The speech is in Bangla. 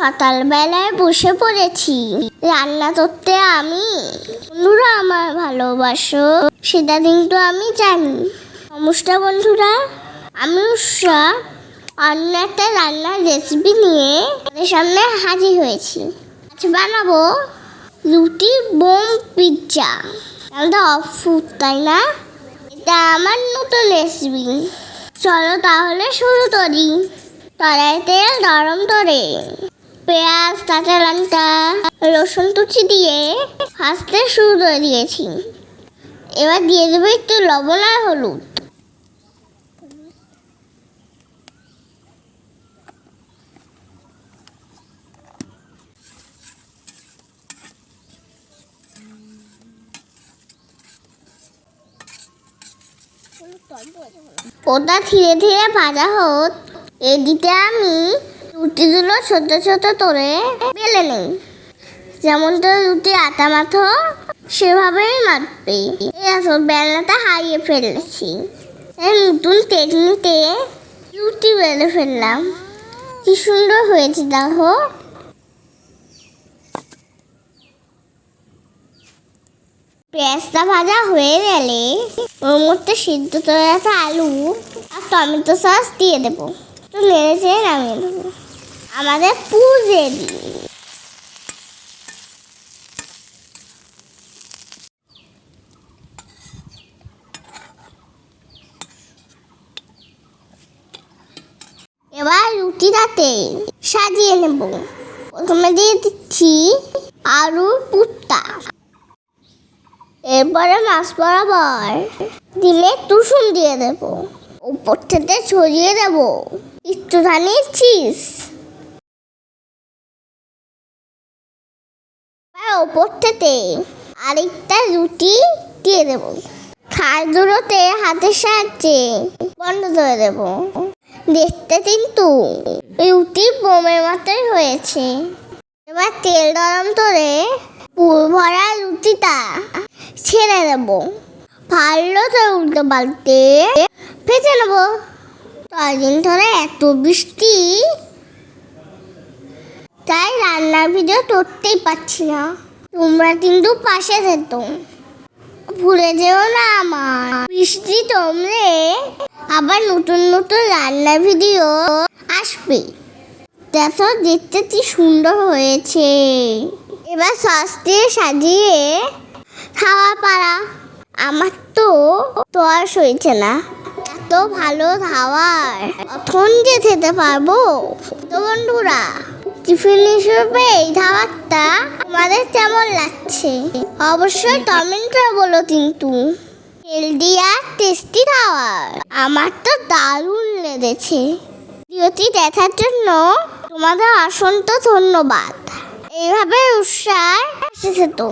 সকালবেলায় বসে পড়েছি। রান্না করতে আমি। বন্ধুরা আমার ভালোবাসো, সেটা কিন্তু আমি জানি। নমস্কার বন্ধুরা, আমি উষা। অন্য একটা রান্নার রেসিপি নিয়ে আপনাদের সামনে হাজির হয়েছি। আজ বানাবো রুটি বোম পিৎজা আমাদের অফ তাই না? এটা আমার নতুন রেসিপি চলো তাহলে শুরু করি। কড়াই তেল গরম করে। পেঁয়াজ, কাঁচা লঙ্কা, রসুন কুচি দিয়ে ভাজতে শুরু করে দিয়েছি। এবার দিয়ে দেবো একটু লবণ আর হলুদ। ওটা ধীরে ধীরে ভাজা হোক। এদিকে আমি রুটিগুলো ছোট ছোট করে বেলে নেই। যেমন তো রুটি আটা মাথো, সেভাবেই মাখবে। আসো, বেলনাটা হারিয়ে ফেলেছি। নতুন টেকনিকে রুটি বেলে ফেললাম। কি সুন্দর হয়েছে দেখো। পেঁয়াজটা ভাজা হয়ে গেলে ওর মধ্যে সিদ্ধ করে রাখা আলু আর টমেটো সস দিয়ে দেবো। তো নেড়ে চেড়ে নামিয়ে দেবো আমাদের রেডি এবার রুটিটাতে সাজিয়ে নেব। প্রথমে দিয়ে দিচ্ছি আলুর পুত্তা। এরপরে মাছ বরাবর দিলে টুসুন দিয়ে দেব। উপর থেকে ছড়িয়ে দেব। একটুখানি চিজ। এবার ওপর থেকে আরেকটা রুটি দিয়ে দেব। দুটোতে হাতের সাহায্যে বন্ধ করে দেব। দেখতে কিন্তু রুটি বোমের মতোই হয়েছে। এবার তেল গরম করে পুর ভরা রুটিটা ছেড়ে দেব। ভালো তো উল্টো পাল্টে ভেজে নেব। কদিন ধরে এত বৃষ্টি তাই রান্নার ভিডিও করতেই পারছি না। তোমরা কিন্তু পাশে যেত ভুলে যেও না আমার। বৃষ্টি তোমরে আবার নতুন নতুন রান্নার ভিডিও আসবে। দেখো, দেখতে কি সুন্দর হয়েছে। এবার সস দিয়ে সাজিয়ে খাওয়া পারা আমার তো তো আর সইছে না। এত ভালো খাওয়ার কখন যে খেতে পারব? তো বন্ধুরা টিফিন হিসেবে এই খাবারটা আমাদের কেমন লাগছে? অবশ্যই কমেন্টে বলো কিন্তু। হেলদি আর টেস্টি খাবার। আমার তো দারুণ লেগেছে। ভিডিওটি দেখার জন্য তোমাদের অসংখ্য ধন্যবাদ। এইভাবে উৎসাহ এসেছে। তো